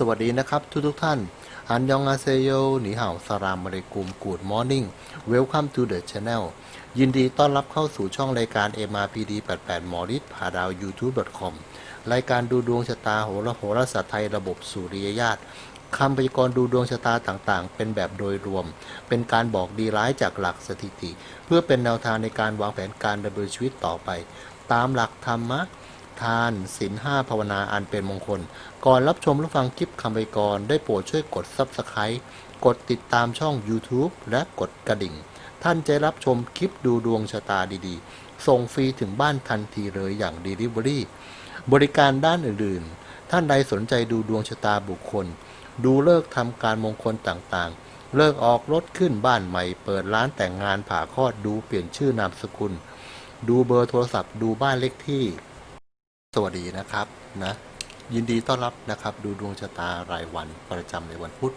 สวัสดีนะครับทุกทุกท่าน อันยองอาเซโยหนีเห่าสรามมาริกุมกูดมอร์นิ่ง Welcome to the channel ยินดีต้อนรับเข้าสู่ช่องรายการ MRPD 88 m o r i s ผาดาว YouTube.com รายการดูดวงชะตาโหราโหราศาสตร์ไทยระบบสุริยญาตคำพยากรณ์ดูดวงชะตาต่างๆ เป็นแบบโดยรวม เป็นการบอกดีร้ายจากหลักสถิติ เพื่อเป็นแนวทางในการวางแผนการดำเนินชีวิตต่อไป ตามหลักธรรมะ ทานศีลห้าภาวนาอันเป็นมงคล ก่อนรับชมรับฟังคลิปคำพยากรณ์ได้โปรดช่วยกด Subscribe กดติดตามช่อง YouTube และกดกระดิ่ง ท่านจะรับชมคลิปดูดวงชะตาดีๆ ส่งฟรีถึงบ้านทันทีเลยอย่าง Delivery บริการด้านอื่นๆ ท่านใดสนใจดูดวงชะตาบุคคล ดูเลิกทำการมงคลต่างๆ เลิกออกรถขึ้นบ้านใหม่ เปิดร้านแต่งงานผ่าคลอดดูเปลี่ยนชื่อนามสกุล ดูเบอร์โทรศัพท์ดูบ้านเลขที่ สวัสดีนะครับนะยินดีต้อนรับนะครับ ดูดวงชะตารายวันประจำในวันพุธ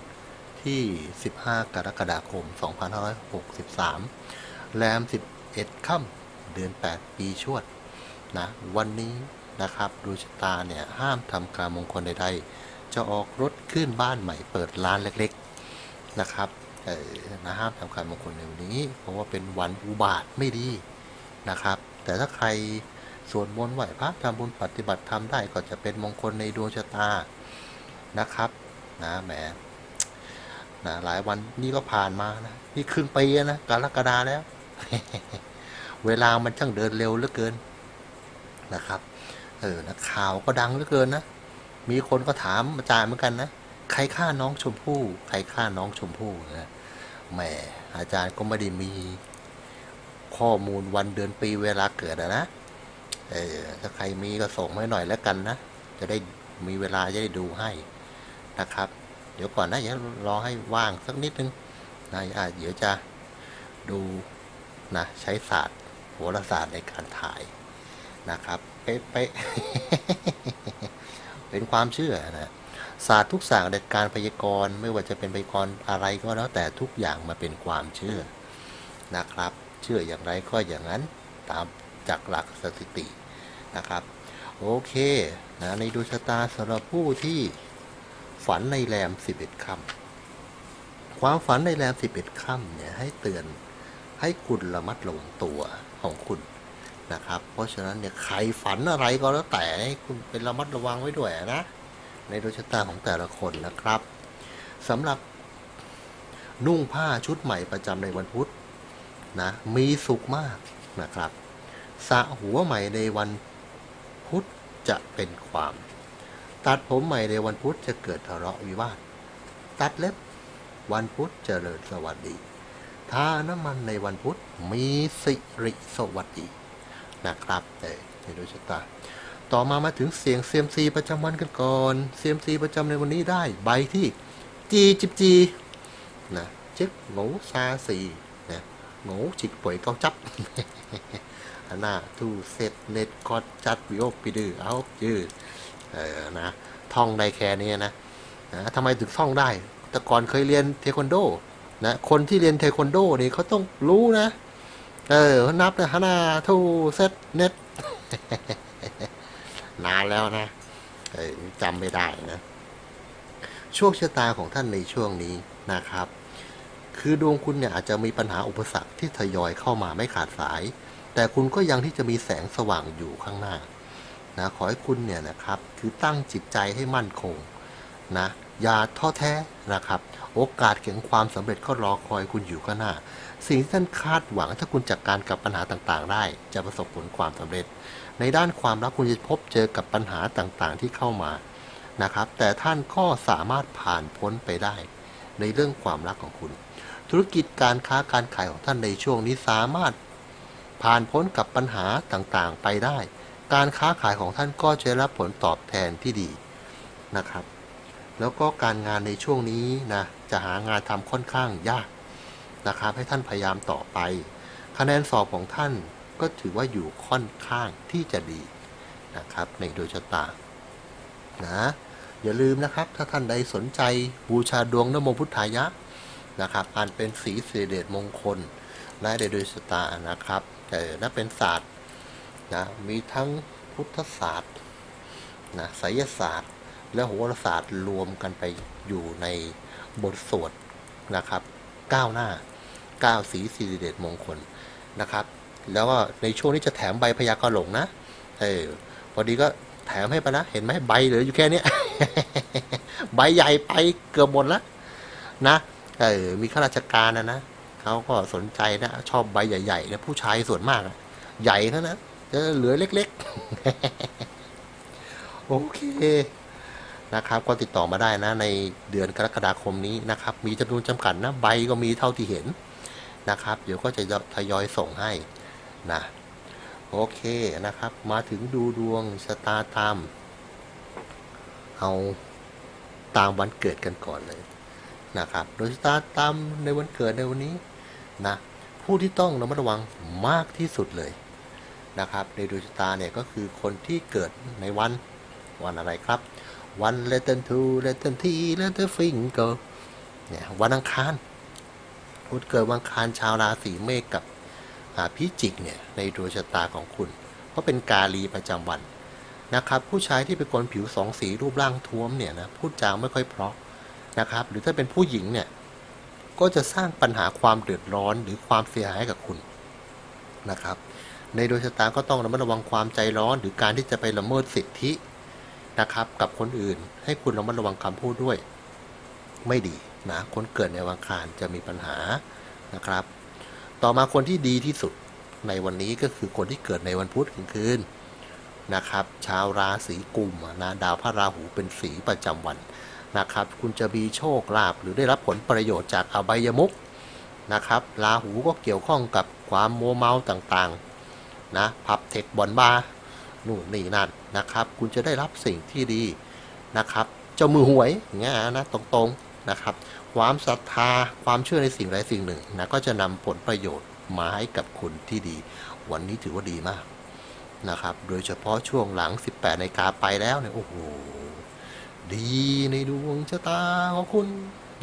ที่ 15 กรกฎาคม 2563 แรม 11 ค่ำเดือน 8 ปีชวดนะวันนี้นะครับดวงชะตาเนี่ยห้ามทำการมงคลใดๆ จะออกรถขึ้นบ้านใหม่เปิดร้านเล็กๆนะครับเออนะห้ามทำการมงคลในวันนี้ เพราะว่าเป็นวันอุบาทไม่ดีนะครับ แต่ถ้าใคร สวดมนต์ไหว้พระทำบุญปฏิบัติธรรมได้ก็จะเป็นมงคลในดวงชะตานะครับนะแหมนะหลายวันนี่ก็ผ่านมานะนี่ครึ่งปีแล้วนะกรกฎาแล้ว เวลามันช่างเดินเร็วเหลือเกินนะครับเออนะข่าวก็ดังเหลือเกินนะมีคนก็ถามอาจารย์เหมือนกันนะใครฆ่าน้องชมพู่ใครฆ่าน้องชมพู่นะแหมอาจารย์ก็ไม่ได้มีข้อมูลวันเดือนปีเวลาเกิดนะ เออถ้าใครมีก็ส่งมาให้หน่อยแล้วกันนะ จะได้มีเวลาจะได้ดูให้นะครับ เดี๋ยวก่อนนะเดี๋ยวรอให้ว่างสักนิดนึงนะเดี๋ยวจะดูนะใช้ศาสตร์โหราศาสตร์ในการถ่ายนะครับเป๊ะเป็นความเชื่อนะศาสตร์ทุกศาสตร์ในการพยากรณ์ไม่ว่าจะเป็นพยากรณ์อะไรก็แล้วแต่ทุกอย่างมาเป็นความเชื่อนะครับ เชื่ออย่างไรก็อย่างนั้นตามจากหลักสถิติ นะครับ โอเคนะในดวงชะตาสำหรับผู้ที่ฝันในแรม 11ค่ำความฝันในแรม 11ค่ำเนี่ยให้เตือนให้คุณระมัดระวังตัวของคุณนะครับ เพราะฉะนั้นเนี่ยใครฝันอะไรก็แล้วแต่ให้คุณเป็นระมัดระวังไว้ด้วยนะ ในดวงชะตาของแต่ละคนนะครับสำหรับนุ่งผ้าชุดใหม่ประจำในวันพุธนะมีสุขมากนะครับสระหัวใหม่ในวัน จะเป็นความ ตัดผมใหม่ในวันพุธจะเกิดทะเลาะวิวาท ตัดเล็บวันพุธเจริญสวัสดีทาน้ำมันในวันพุธมีสิริสวัสดีนะครับแต่ในดวงชะตาต่อมามาถึงเสียงเซียมซีประจำวันกันก่อนเซียมซีประจำในวันนี้ได้ใบที่จีจิบจีนะจิบหงูซาสีนะงูจิกป่วยเกาจับ อันาทูเซตเน็ตคอดจัดวิโอปีดือเอายืดเออนะท่องได้แค่นี้นะนะทำไมถึงท่องได้ แต่ก่อนเคยเรียนเทควันโดนะคนที่เรียนเทควันโดนี่เขาต้องรู้นะ เออนับนะฮานาทูเซตเน็ตนานแล้วนะจำไม่ได้นะโชคชะตาของท่านในช่วงนี้นะครับ คือดวงคุณเนี่ยอาจจะมีปัญหาอุปสรรคที่ทยอยเข้ามาไม่ขาดสาย แต่คุณก็ยังที่จะมีแสงสว่างอยู่ข้างหน้านะขอให้คุณเนี่ยนะครับ คือตั้งจิตใจให้มั่นคงนะอย่าท้อแท้นะครับ โอกาสแห่งความสำเร็จก็รอคอยคุณอยู่ข้างหน้า สิ่งที่ท่านคาดหวังถ้าคุณจัดการกับปัญหาต่างๆ ได้ จะประสบผลความสำเร็จ ในด้านความรักคุณจะพบเจอกับปัญหาต่างๆ ที่เข้ามานะครับ แต่ท่านก็สามารถผ่านพ้นไปได้ ในเรื่องความรักของคุณ ธุรกิจการค้าการขายของท่านในช่วงนี้สามารถ ผ่านพ้นกับปัญหาต่างๆ ไปได้ การค้าขายของท่านก็จะรับผลตอบแทนที่ดีนะครับ แล้วก็การงานในช่วงนี้นะจะหางานทำค่อนข้างยากนะครับ ให้ท่านพยายามต่อไป คะแนนสอบของท่านก็ถือว่าอยู่ค่อนข้างที่จะดีนะครับในโดยชะตานะอย่าลืมนะครับ ถ้าท่านใดสนใจบูชาดวงนโมพุทธายะนะครับอันเป็นสีสิเดชมงคลและในโดยชะตานะครับ แต่นับเป็นศาสตร์นะมีทั้งพุทธศาสตร์นะไสยศาสตร์ และโหราศาสตร์รวมกันไปอยู่ในบทสวดนะครับก้าวหน้าก้าวสีสิริเดชมงคลนะครับ แล้วก็ในช่วงนี้จะแถมใบพยากรณ์หลงนะเออพอดีก็แถมให้ไปนะเห็นไหมใบเหลืออยู่แค่นี้ใบใหญ่ไปเกือบหมดแล้วนะเออมีข้าราชการนะนะ เขาก็สนใจนะ ชอบใบใหญ่ๆนะผู้ชายส่วนมากใหญ่เท่านะจะเหลือเล็กๆ โอเคนะครับ ก็ติดต่อมาได้นะ ในเดือนกรกฎาคมนี้นะครับ มีจำนวนจำกัดนะ ใบก็มีเท่าที่เห็นนะครับ เดี๋ยวก็จะทยอยส่งให้นะโอเคนะครับ มาถึงดูดวงชะตาตาม เอาตามวันเกิดกันก่อนเลยนะครับ โดยชะตาตามในวันเกิดในวันนี้ นะผู้ที่ต้องระมัดระวังมากที่สุดเลยนะครับในดวงชะตาเนี่ยก็คือคนที่เกิดในวันวันอะไรครับวัน l e t t e n two l e t t e n t l e t t e n finger เนี่ยวันอังคารคุณเกิดวันอังคารชาวราศีเมษกับพิจิกเนี่ยในดวงชะตาของคุณเพราะเป็นกาลีประจำวันนะครับผู้ชายที่เป็นคนผิวสองสีรูปร่างท้วมเนี่ยนะพูดจาไม่ค่อยเพราะนะครับหรือถ้าเป็นผู้หญิงเนี่ย ก็จะสร้างปัญหาความเดือดร้อนหรือความเสียหายกับคุณนะครับ ในดวงชะตาก็ต้องระมัดระวังความใจร้อน หรือการที่จะไปละเมิดสิทธินะครับ กับคนอื่น ให้คุณระมัดระวังคำพูดด้วย ไม่ดีนะคนเกิดในวันอังคารจะมีปัญหานะครับ ต่อมาคนที่ดีที่สุดในวันนี้ก็คือคนที่เกิดในวันพุธกลางคืนนะครับ ชาวราศีกุมนะดาวพระราหูเป็นสีประจำวัน นะครับ คุณจะมีโชคลาภหรือได้รับผลประโยชน์จากอบายมุกนะครับราหูก็เกี่ยวข้องกับความโมเมาต่างๆนะพับเทคบอลบาร์นู่นนี่นั่นนะครับ คุณจะได้รับสิ่งที่ดีนะครับเจ้ามือหวยอย่างเงี้ยนะตรงๆนะครับ ความศรัทธาความเชื่อในสิ่งใดสิ่งหนึ่งนะก็จะนำผลประโยชน์มาให้กับคุณที่ดี วันนี้ถือว่าดีมากนะครับ โดยเฉพาะช่วงหลัง 18นาฬิกาไปแล้วเนี่ยโอ้โห ดีในดวงชะตาของคุณ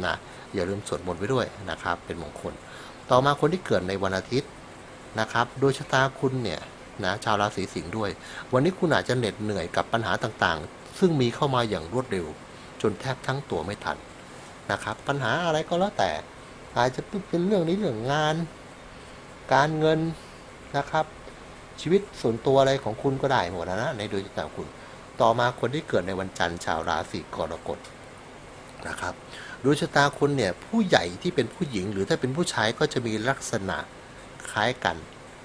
นะอย่าลืมสวดมนต์ไว้ด้วยนะครับ เป็นมงคล ต่อมาคนที่เกิดในวันอาทิตย์นะครับโดยชะตาคุณเนี่ยนะชาวราศีสิงห์ด้วย วันนี้คุณอาจจะเหน็ดเหนื่อยกับปัญหาต่างๆ ซึ่งมีเข้ามาอย่างรวดเร็ว จนแทบทั้งตัวไม่ทันนะครับ ปัญหาอะไรก็แล้วแต่อาจจะเป็นเรื่องนี้เรื่องงาน การเงินนะครับ ชีวิตส่วนตัวอะไรของคุณก็ได้หมดนะในดวงชะตาคุณ ต่อมาคนที่เกิดในวันจันทร์ชาวราศีกรกฎนะครับดวงชะตาคุณเนี่ยผู้ใหญ่ที่เป็นผู้หญิง หรือถ้าเป็นผู้ชายก็จะมีลักษณะคล้ายกัน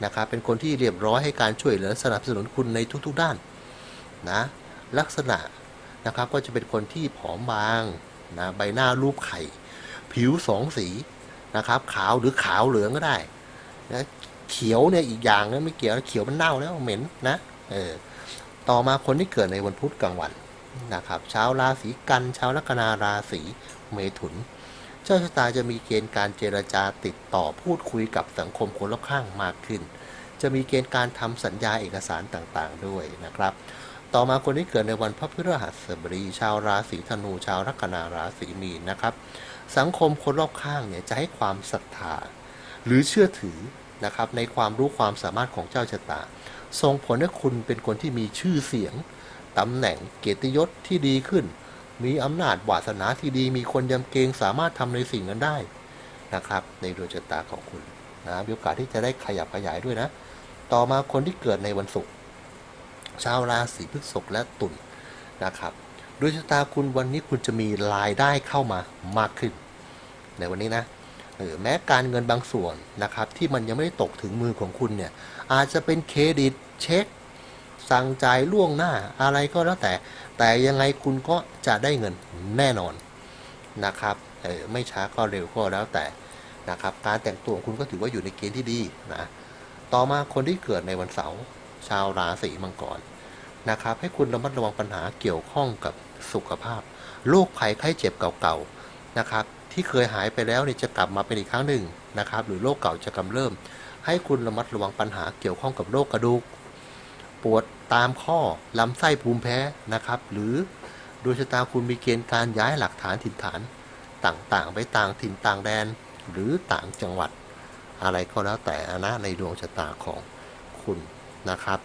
นะครับเป็นคนที่เรียบร้อยให้การช่วยเหลือสนับสนุนคุณในทุกๆด้านนะลักษณะนะครับก็จะเป็นคนที่ผอมบางนะใบหน้ารูปไข่ ผิวสองสีนะครับขาวหรือขาวเหลืองก็ได้นะเขียวเนี่ยอีกอย่างนะไม่เกี่ยวเขียวมันเน่าแล้วเหม็นนะเออ ต่อมาคนที่เกิดในวันพุธกลางวันนะครับชาวราศีกันชาวลัคนาราศีเมถุน เจ้าชะตาจะมีเกณฑ์การเจรจาติดต่อพูดคุยกับสังคมคนรอบข้างมากขึ้น จะมีเกณฑ์การทำสัญญาเอกสารต่างๆ ด้วยนะครับ ต่อมาคนที่เกิดในวันพระพฤหัสบดีชาวราศีธนู ชาวลัคนาราศีมีนนะครับ สังคมคนรอบข้างเนี่ยจะให้ความศรัทธา หรือเชื่อถือนะครับในความรู้ความสามารถของเจ้าชะตา ส่งผลให้คุณเป็นคนที่มีชื่อเสียงตำแหน่งเกียรติยศที่ดีขึ้น มีอำนาจวาสนาที่ดี มีคนยำเกรงสามารถทำในสิ่งนั้นได้นะครับ ในดวงชะตาของคุณนะมีโอกาสที่จะได้ขยับขยายด้วยนะ ต่อมาคนที่เกิดในวันศุกร์ชาวราศีพฤษภและตุลนะครับดวงชะตาคุณวันนี้คุณจะมีรายได้เข้ามามากขึ้น ในวันนี้นะเออแม้การเงินบางส่วนนะครับที่มันยังไม่ได้ตกถึงมือของคุณเนี่ย อาจจะเป็นเครดิตเช็ค สั่งจ่ายล่วงหน้าอะไรก็แล้วแต่ แต่ยังไงคุณก็จะได้เงินแน่นอนนะครับไม่ช้าก็เร็วก็แล้วแต่นะครับการแต่งตัวของคุณก็ถือว่าอยู่ในเกณฑ์ที่ดีนะต่อมาคนที่เกิดในวันเสาร์ชาวราศีมังกรนะครับ ให้คุณระมัดระวังปัญหาเกี่ยวข้องกับสุขภาพโรคภัยไข้เจ็บเก่าๆนะครับ ที่เคยหายไปแล้วเนี่ยจะกลับมาเป็นอีกครั้งหนึ่งนะครับ หรือโรคเก่าจะกำเริบ ให้คุณระมัดระวังปัญหาเกี่ยวข้องกับโรคกระดูก ปวดตามข้อลำไส้ภูมิแพ้นะครับ หรือดวงชะตาคุณมีเกณฑ์การย้ายหลักฐานถิ่นฐานต่างๆ ไปต่างถิ่นต่างแดน หรือต่างจังหวัด อะไรก็แล้วแต่นะในดวงชะตาของคุณนะครับ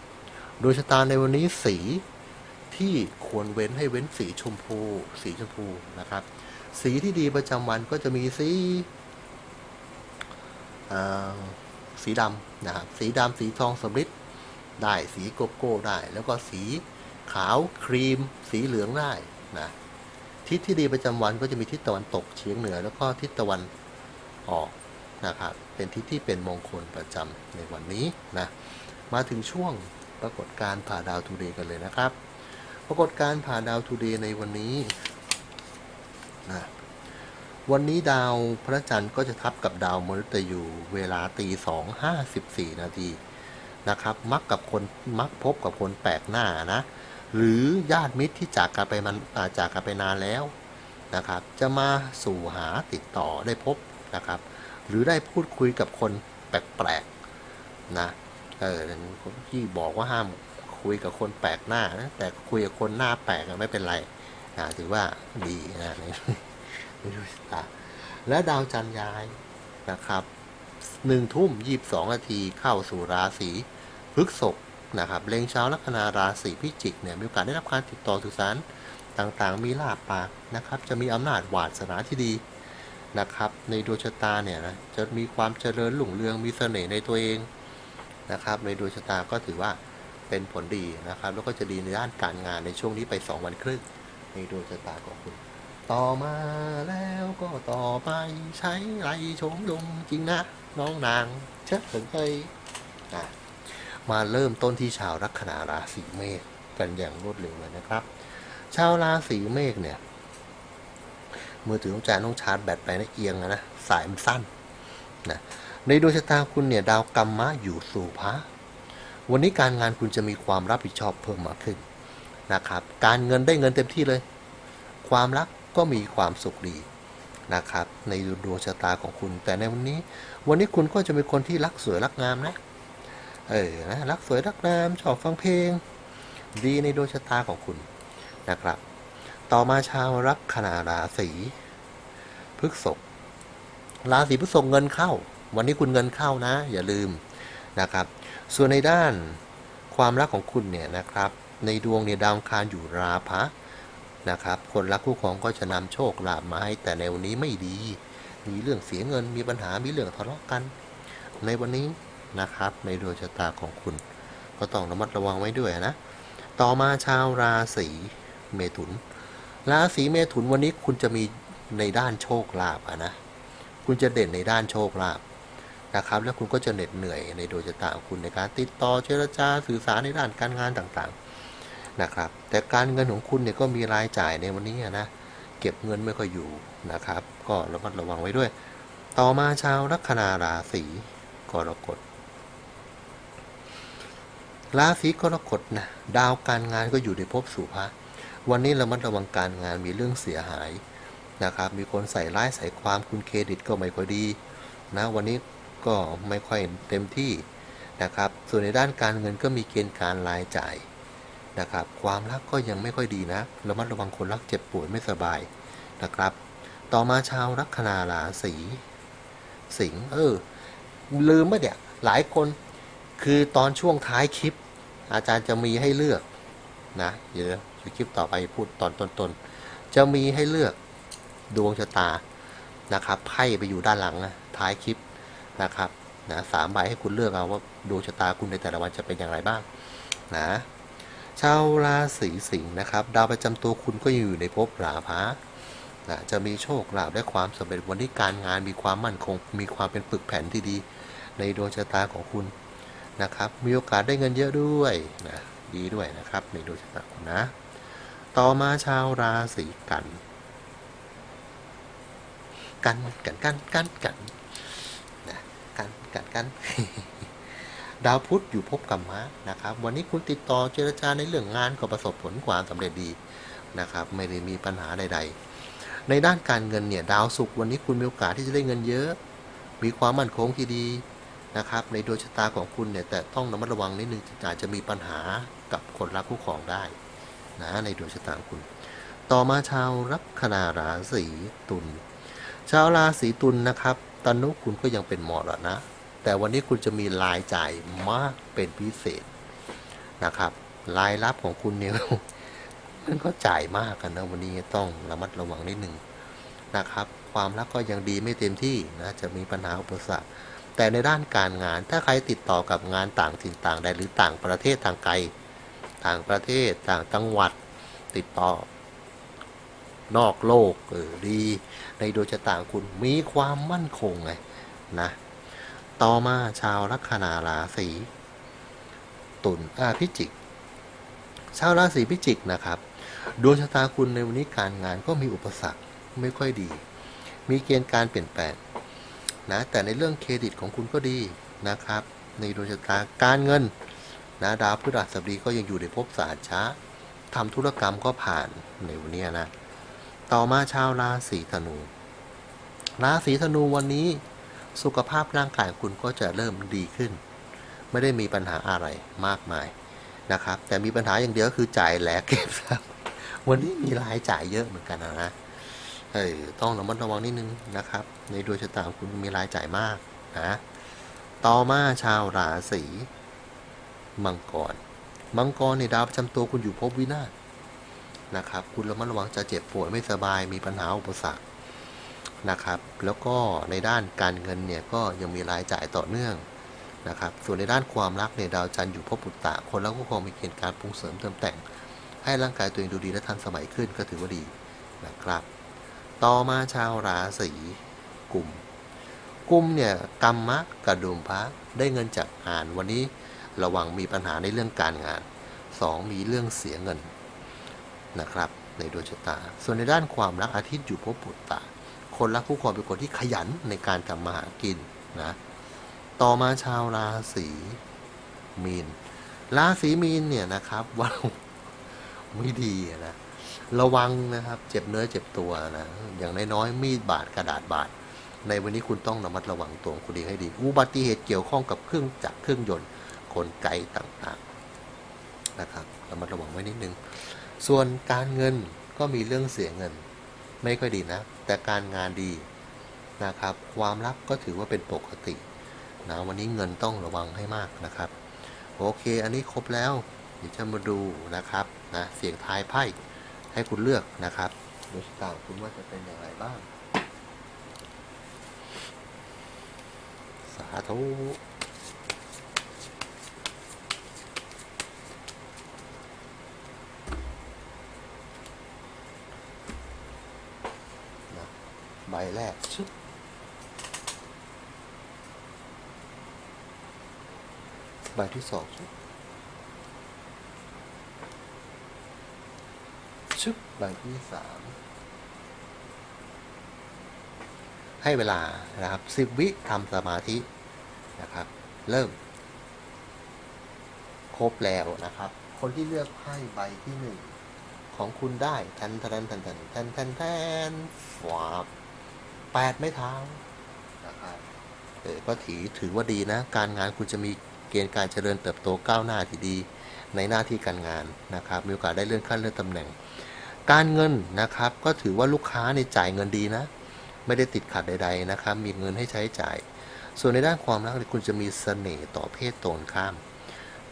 ดวงชะตาในวันนี้สีทที่ควรเว้นให้เว้นสีชมพู สีชมพูนะครับ สีที่ดีประจำวันก็จะมีสีอ่า สีดำนะครับ สีดำสีทองสำริดได้สีโกโก้ได้ แล้วก็สีขาวครีม สีเหลืองได้นะทิศที่ดีประจำวันก็จะมีทิศตะวันตกเฉียงเหนือ แล้วก็ทิศตะวันออกนะครับเป็นทิศที่เป็นมงคลประจำในวันนี้นะมาถึงช่วงปรากฏการผ่าดาวทูเดย์กันเลยนะครับ ปรากฏการผ่าดาวทูเดย์ในวันนี้นะ วันนี้ดาวพระจันทร์ก็จะทับกับดาวมฤตยูเวลาตีสองห้าสิบสี่นาทีนะครับ มักกับคนมักพบกับคนแปลกหน้านะ หรือญาติมิตรที่จากกันไปมันาจากกันไปนานแล้วนะครับ จะมาสู่หาติดต่อได้พบนะครับ หรือได้พูดคุยกับคนแปลกๆนะเออที่บอกว่าห้ามคุยกับคนแปลกหน้านะแต่คุยกับคนหน้าแปลกไม่เป็นไรนะถือว่าดีนะ ในดวงชะตาและดาวจันทร์ย้ายนะครับหนึ่งทุ่มยี่สิบสองนาทีเข้าสู่ราศีพฤษภนะครับเล็งชาลัคนาราศีพิจิกเนี่ยมีโอกาสได้รับการติดต่อสื่อสารต่างๆ มีลาบปากนะครับจะมีอำนาจวาสนาที่ดีนะครับในดวงชะตาเนี่ยนะจะมีความเจริญหลุ่งเรืองมีเสน่ห์ในตัวเองนะครับในดวงชะตาก็ถือว่าเป็นผลดีนะครับแล้วก็จะดีในด้านการงานในช่วงนี้ไป 2 วันครึ่งในดวงชะตาของคุณ ต่อมาแล้วก็ต่อไปใช้ไรโฉมยงจริงนะ น้องนางเชิดถึงเคยมาเริ่มต้นที่ชาวลัคนาราศีเมษกันอย่างรวดเร็วเลยนะครับ ชาวราศีเมษเนี่ยมือถือของจารย์ต้องชาร์จแบตไปนะเอียงนะนะสายมันสั้นนะในดวงชะตาคุณเนี่ยดาวกรรมะอยู่สู่พระวันนี้การงานคุณจะมีความรับผิดชอบเพิ่มมากขึ้นนะครับ การเงินได้เงินเต็มที่เลย ความรัก ก็มีความสุขดีนะครับ ในดวงชะตาของคุณ แต่ในวันนี้ วันนี้คุณก็จะเป็นคนที่รักสวยรักงามนะ เออนะรักสวยรักงามชอบฟังเพลง ดีในดวงชะตาของคุณนะครับ ต่อมาชาวรักขนาราศีพฤษภราศีพฤษภเงินเข้า วันนี้คุณเงินเข้านะ อย่าลืมนะครับ ส่วนในด้านความรักของคุณเนี่ยนะครับ ในดวงเนี่ยดาวคารอยู่ราพะ นะครับ คนรักคู่ครองก็จะนำโชคลาภมาให้แต่ในวันนี้ไม่ดี มีเรื่องเสียเงิน มีปัญหา มีเรื่องทะเลาะกัน ในวันนี้นะครับ ในดวงชะตาของคุณ ก็ต้องระมัดระวังไว้ด้วยนะ ต่อมาชาวราศีเมถุน ราศีเมถุนวันนี้คุณจะมีในด้านโชคลาภอะนะ คุณจะเด่นในด้านโชคลาภนะครับ แล้วคุณก็จะเหน็ดเหนื่อยในดวงชะตาของคุณในการติดต่อเจรจาสื่อสารในด้านการงานต่างๆ นะครับ แต่การเงินของคุณเนี่ยก็มีรายจ่ายในวันนี้นะ เก็บเงินไม่ค่อยอยู่นะครับ ก็ระมัดระวังไว้ด้วย ต่อมาชาวลัคนาราศีกรกฎราศีกรกฎนะดาวการงานก็อยู่ในภพสุภะวันนี้รามัดระวังการงานมีเรื่องเสียหายนะครับ มีคนใส่ร้ายใส่ความคุณเครดิตก็ไม่ค่อยดีนะวันนี้ก็ไม่ค่อยเต็มที่นะครับ ส่วนในด้านการเงินก็มีเกณฑ์การรายจ่าย นะครับ ความรักก็ยังไม่ค่อยดีนะรามัดระวังคนรักเจ็บป่วยไม่สบายนะครับ ต่อมาชาวลัคนาราศีสิงห์เออ ลืมไหมเนี่ยหลายคนคือตอนช่วงท้ายคลิป อาจารย์จะมีให้เลือกนะเดี๋ยวคลิปต่อไปพูดตอนต้นๆจะมีให้เลือกดวงชะตานะครับไพ่ไปอยู่ด้านหลังนะท้ายคลิปนะครับนะสามใบให้คุณเลือกเอาว่าดวงชะตาคุณในแต่ละวันจะเป็นอย่างไรบ้างนะ ชาวราศีสิงห์นะครับ ดาวประจำตัวคุณก็อยู่ในภพราพะนะจะมีโชคลาภและความสำเร็จวันนี้การงานมีความมั่นคง มีความเป็นปึกแผ่นที่ดี ในดวงชะตาของคุณนะครับ มีโอกาสได้เงินเยอะด้วยนะดีด้วยนะครับในดวงชะตาคุณนะ ต่อมาชาวราศีกัน กันกันกันกันกันนะกันกันกัน ดาวพุธอยู่ภพกรรมะนะครับ วันนี้คุณติดต่อเจรจาในเรื่องงานก็ประสบผลความสำเร็จดีนะครับ ไม่ได้มีปัญหาใด ๆ ในด้านการเงินเนี่ยดาวศุกร์วันนี้คุณมีโอกาสที่จะได้เงินเยอะ มีความมั่นคงที่ดีนะครับ ในดวงชะตาของคุณเนี่ยแต่ต้องระมัดระวังนิดนึงอาจจะมีปัญหากับคนรักคู่ครองได้นะในดวงชะตาของคุณ ต่อมาชาวลัคนาราศีตุลชาวราศีตุลนะครับตอนนู้คุณก็ยังเป็นหมอดนะ แต่วันนี้คุณจะมีรายจ่ายมากเป็นพิเศษนะครับ รายรับของคุณเนี่ยมันก็จ่ายมากกันนะวันนี้ต้องระมัดระวังนิดหนึ่งนะครับ ความรักก็ยังดีไม่เต็มที่นะจะมีปัญหาอุปสรรคแต่ในด้านการงานถ้าใครติดต่อกับงานต่างถิ่นต่างแดนหรือต่างประเทศทางไกล ต่างประเทศต่างจังหวัดติดต่อนอกโลกเออดี ในดวงชะตางคุณมีความมั่นคงไงนะ ต่อมาชาวลัคนาราศีตุลอาพิจิก ชาวราศีพิจิกนะครับ ดวงชะตาคุณในวันนี้การงานก็มีอุปสรรคไม่ค่อยดี มีเกณฑ์การเปลี่ยนแปลงนะแต่ในเรื่องเครดิตของคุณก็ดีนะครับ ในดวงชะตาการเงินนะดาวพฤหัสบดีก็ยังอยู่ในภพสาช้าทำธุรกรรมก็ผ่านในวันนี้นะ ต่อมาชาวราศีธนู ราศีธนูวันนี้ สุขภาพร่างกายคุณก็จะเริ่มดีขึ้น ไม่ได้มีปัญหาอะไรมากมายนะครับ แต่มีปัญหาอย่างเดียวคือจ่ายแหลกเก็บทรัพย์วันนี้มีรายจ่ายเยอะเหมือนกันนะนะเออต้องระมัดระวังนิดนึงนะครับ ในดวงชะตาของคุณมีรายจ่ายมากนะต่อมาชาวราศีมังกร มังกรในดาวประจำตัวคุณอยู่ภพวินาศนะครับ คุณระมัดระวังจะเจ็บป่วยไม่สบายมีปัญหาอุปสรรค นะครับ แล้วก็ในด้านการเงินเนี่ยก็ยังมีรายจ่ายต่อเนื่องนะครับ ส่วนในด้านความรักเนี่ยดาวจันทร์อยู่ภพปุตตะ คนรักก็คงมีเกณฑ์การปรุงเสริมเติมแต่ง ให้ร่างกายตัวเองดูดีและทันสมัยขึ้นก็ถือว่าดีนะครับ ต่อมาชาวราศีกุมกุมเนี่ยกรรมะกระดุมพระได้เงินจากงานวันนี้ระวังมีปัญหาในเรื่องการงานสองมีเรื่องเสียเงินนะครับ ในดวงชะตา ส่วนในด้านความรักอาทิตย์อยู่ภพปุตตะ คนรักคู่ครองเป็นคนที่ขยันในการทำมาหากินนะต่อมาชาวราศีมีน ราศีมีนเนี่ยนะครับว่าไม่ดีนะระวังนะครับ เจ็บเนื้อเจ็บตัวนะอย่างน้อยๆมีดบาดกระดาษบาดในวันนี้คุณต้องระมัดระวังตัวคุณเองให้ดี อุบัติเหตุเกี่ยวข้องกับเครื่องจักรเครื่องยนต์กลไกต่างๆนะครับระมัดระวังไว้นิดนึง ส่วนการเงินก็มีเรื่องเสียเงิน ไม่ค่อยดีนะ แต่การงานดีนะครับ ความรักก็ถือว่าเป็นปกตินะวันนี้เงินต้องระวังให้มากนะครับโอเค อันนี้ครบแล้วเดี๋ยวจะมาดูนะครับนะเสียงทายไพ่ให้คุณเลือกนะครับดวงชะตางคุณว่าจะเป็นอย่างไรบ้าง สาธุ นะ ใบแรกชึบใบที่สองชึบชึบใบที่สามให้เวลานะครับสิบวิทำสมาธินะครับ เริ่ม ครบแล้วนะครับ คนที่เลือกไพ่ใบที่หนึ่งของคุณได้แทนแทนแทนแทนแทนแทนแทนฝาบ แปดไม่เท้านะครับเออก็ถือถือว่าดีนะ การงานคุณจะมีเกณฑ์การเจริญเติบโตก้าวหน้าที่ดีในหน้าที่การงานนะครับ มีโอกาสได้เลื่อนขั้นเลื่อนตำแหน่ง การเงินนะครับ ก็ถือว่าลูกค้าในจ่ายเงินดีนะ ไม่ได้ติดขัดใด ๆนะครับ มีเงินให้ใช้จ่าย ส่วนในด้านความรักเนี่ยคุณจะมีเสน่ห์ต่อเพศตรงข้าม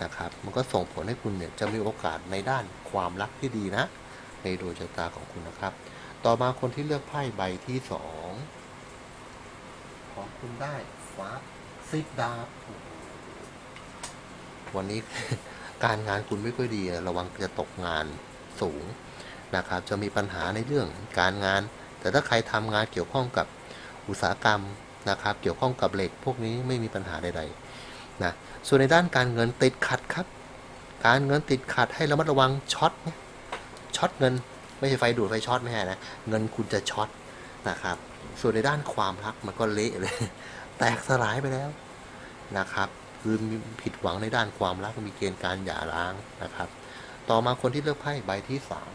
นะครับ มันก็ส่งผลให้คุณเนี่ยจะมีโอกาสในด้านความรักที่ดีนะ ในดวงชะตาของคุณนะครับ ต่อมาคนที่เลือกไพ่ใบที่สองของ คุณได้ฟ้าซิกดาบวันนี้ การงานคุณไม่ค่อยดี ระวังจะตกงานสูงนะครับ จะมีปัญหาในเรื่องการงาน แต่ถ้าใครทำงานเกี่ยวข้องกับอุตสาหกรรมนะครับ เกี่ยวข้องกับเหล็กพวกนี้ไม่มีปัญหาใดๆนะส่วนในด้านการเงินติดขัดครับ การเงินติดขัดให้ระมัดระวังช็อตช็อตเงิน ไม่ใช่ไฟดูดไฟช็อตไม่ใช่นะเงินคุณจะช็อตนะครับ ส่วนในด้านความรักมันก็เละเลย แตกสลายไปแล้วนะครับ คือผิดหวังในด้านความรักมีเกณฑ์การหย่าร้างนะครับ ต่อมาคนที่เลือกไพ่ใบที่สาม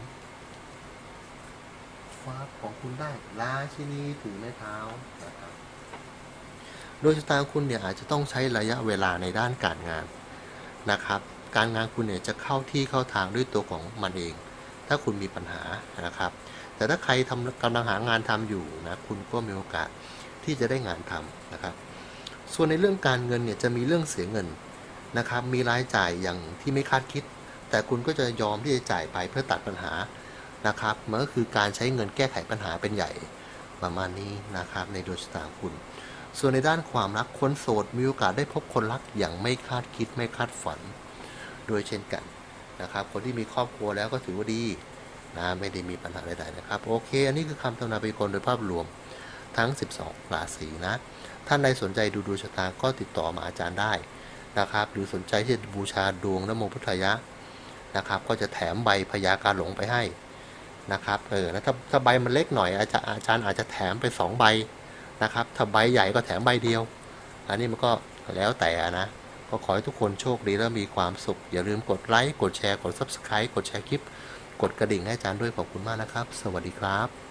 ฟ้าของคุณได้ราชินีถือไม้เท้านะครับโดยชะตาคุณเนี่ยอาจจะต้องใช้ระยะเวลาในด้านการงานนะครับ การงานคุณเนี่ยจะเข้าที่เข้าทางด้วยตัวของมันเอง ถ้าคุณมีปัญหานะครับ แต่ถ้าใครทำกำลังหางานทำอยู่นะคุณก็มีโอกาสที่จะได้งานทำนะครับ ส่วนในเรื่องการเงินเนี่ยจะมีเรื่องเสียเงินนะครับ มีรายจ่ายอย่างที่ไม่คาดคิด แต่คุณก็จะยอมที่จะจ่ายไปเพื่อตัดปัญหานะครับมันก็คือการใช้เงินแก้ไขปัญหาเป็นใหญ่ประมาณนี้นะครับในดวงชะตาคุณ ส่วนในด้านความรักคนโสดมีโอกาสได้พบคนรักอย่างไม่คาดคิดไม่คาดฝัน โดยเช่นกันนะครับ คนที่มีครอบครัวแล้วก็ถือว่าดี นะไม่ได้มีปัญหาใดๆนะครับ โอเค อันนี้คือคำทำนายพยากรณ์โดยภาพรวมทั้ง 12 ราศีนะ ท่านใดสนใจดูดวงชะตาก็ติดต่อมาอาจารย์ได้นะครับ หรือสนใจที่จะบูชาดวงนโมพุทธยะนะครับ ก็จะแถมใบพยาการหลงไปให้นะครับ เออ แล้วถ้าถ้าใบมันเล็กหน่อยอาจารย์อาจารย์อาจจะแถมไปสองใบนะครับ ถ้าใบใหญ่ก็แถมใบเดียว อันนี้มันก็แล้วแต่นะ ก็ขอให้ทุกคนโชคดีและมีความสุข อย่าลืมกดไลค์ กดแชร์ กด Subscribe กดแชร์คลิป กดกระดิ่งให้อาจารย์ด้วยขอบคุณมากนะครับ สวัสดีครับ